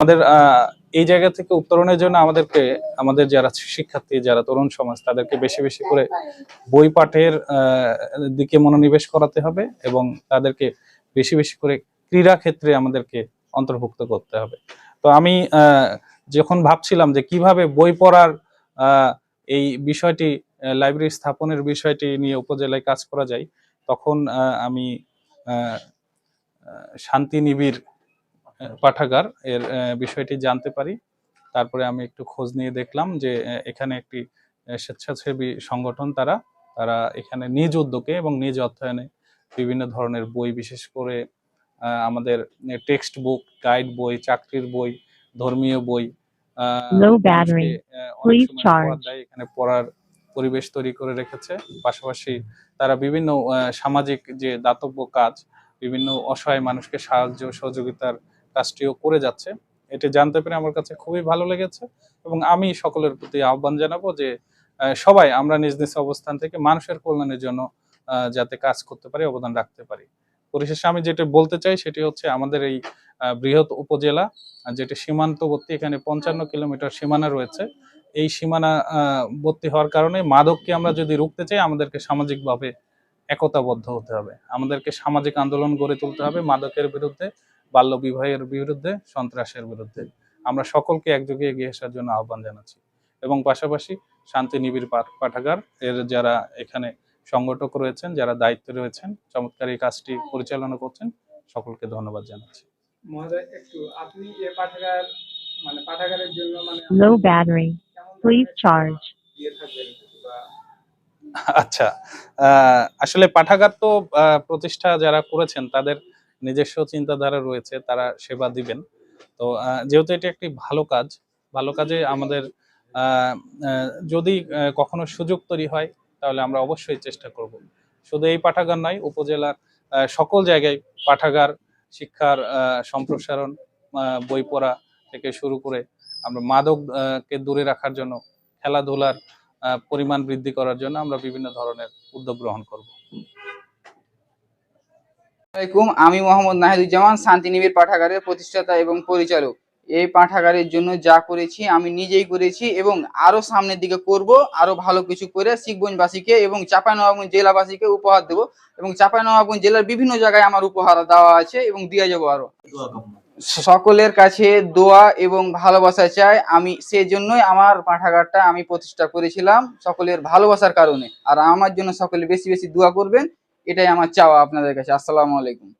আমাদের এই জায়গা থেকে উত্তরণের জন্য আমাদেরকে, আমাদের যারা শিক্ষার্থী, যারা তরুণ সমাজ, তাদেরকে বেশি বেশি করে বই পাঠের দিকে মনোনিবেশ করাতে হবে এবং তাদেরকে বেশি বেশি করে ক্রীড়া ক্ষেত্রে আমাদেরকে অন্তর্ভুক্ত করতে হবে। তো আমি যখন ভাবছিলাম যে কীভাবে বই পড়ার এই বিষয়টি লাইব্রেরি স্থাপনের বিষয়টি নিয়ে উপজেলায় কাজ করা যায়, তখন আমি শান্তি নিবিড় পাঠাগার এর বিষয়টি জানতে পারি। তারপরে আমি একটু খোঁজ নিয়ে দেখলাম যে এখানে একটি স্বেচ্ছাসেবী সংগঠন তারা তারা এখানে নিজ উদ্যোগে এবং নিজ অর্থায়নে বিভিন্ন ধরনের বই বিশেষ করে আমাদের টেক্সট বুক গাইড বই চাকরির বই ধর্মীয় বই এখানে পড়ার পরিবেশ তৈরি করে রেখেছে। পাশাপাশি তারা বিভিন্ন সামাজিক যে দাতব্য কাজ বিভিন্ন অসহায় মানুষকে সাহায্য সহযোগিতার কাজটিও করে যাচ্ছে। এটি জানতে পেরে আমার কাছে খুবই ভালো লেগেছে এবং আমি সকলের প্রতি আহ্বান জানাব যে সবাই আমরা নিজ নিজ অবস্থান থেকে মানুষের কল্যাণের জন্য যাতে কাজ করতে পারি, অবদান রাখতে পারি। পরিশেষে আমি যেটা বলতে চাই সেটি হচ্ছে আমাদের এই বৃহৎ উপজেলা যেটি সীমান্তবর্তী, এখানে পঞ্চান্ন কিলোমিটার সীমানা রয়েছে। এই সীমানা বর্তী হওয়ার কারণে মাদককে আমরা যদি রুখতে চাই, আমাদেরকে সামাজিকভাবে একতাবদ্ধ হতে হবে। আমাদেরকে সামাজিক আন্দোলন গড়ে তুলতে হবে মাদকের বিরুদ্ধে। বাল্য বিবাহের বিরুদ্ধে সন্ত্রাসের বিরুদ্ধে। আমরা সকলকে একযোগে এগিয়ে আসার জন্য আহ্বান জানাচ্ছি। এবং পাশাপাশি শান্তি নিবিড় পাঠ- পাঠাগার এর যারা এখানে সংগঠক রয়েছেন যারা দায়িত্বে রয়েছেন চমৎকার এই কাজটি পরিচালনা করছেন সকলকে ধন্যবাদ জানাচ্ছি। মহোদয় একটু আপনি এ পাঠাগার মানে পাঠাগারের জন্য মানে আচ্ছা আহ, আসলে পাঠাগার তো আহ, প্রতিষ্ঠা যারা করেছেন তাদের নিজস্ব চিন্তাধারা রয়েছে, তারা সেবা দিবেন। তো যেহেতু এটি একটি ভালো কাজ, ভালো কাজে আমাদের যদি কখনো সুযোগ তৈরি হয়, তাহলে আমরা অবশ্যই চেষ্টা করব। শুধু এই পাঠাগার নয়, উপজেলার সকল জায়গায় পাঠাগার, শিক্ষার সম্প্রসারণ বই পড়া থেকে শুরু করে আমরা মাদক কে দূরে রাখার জন্য, খেলাধুলার পরিমাণ বৃদ্ধি করার জন্য আমরা বিভিন্ন ধরনের উদ্যোগ গ্রহণ করব। আসসালামাইকুম আমি মোহাম্মদ নাহিদুজ্জামান, শান্তিনিবিড় পাঠাগারের প্রতিষ্ঠাতা এবং পরিচালক। এই পাঠাগারের জন্য যা করেছি, আমি নিজেই করেছি এবং আরও সামনের দিকে করব, আরও ভালো কিছু করে শিখগঞ্জবাসীকে এবং চাঁপাইনবাবগঞ্জ জেলাবাসীকে উপহার দেব এবং চাঁপাইনবাবগঞ্জ জেলার বিভিন্ন জায়গায় আমার উপহার দেওয়া আছে এবং দিয়ে যাব আরও। সকলের কাছে দোয়া এবং ভালোবাসা চাই, আমি সেজন্যই আমার পাঠাগারটা আমি প্রতিষ্ঠা করেছিলাম সকলের ভালোবাসার কারণে। আর আমার জন্য সকলে বেশি বেশি দোয়া করবেন এটাই আমার চাওয়া আপনাদের কাছে। আসসালামু আলাইকুম।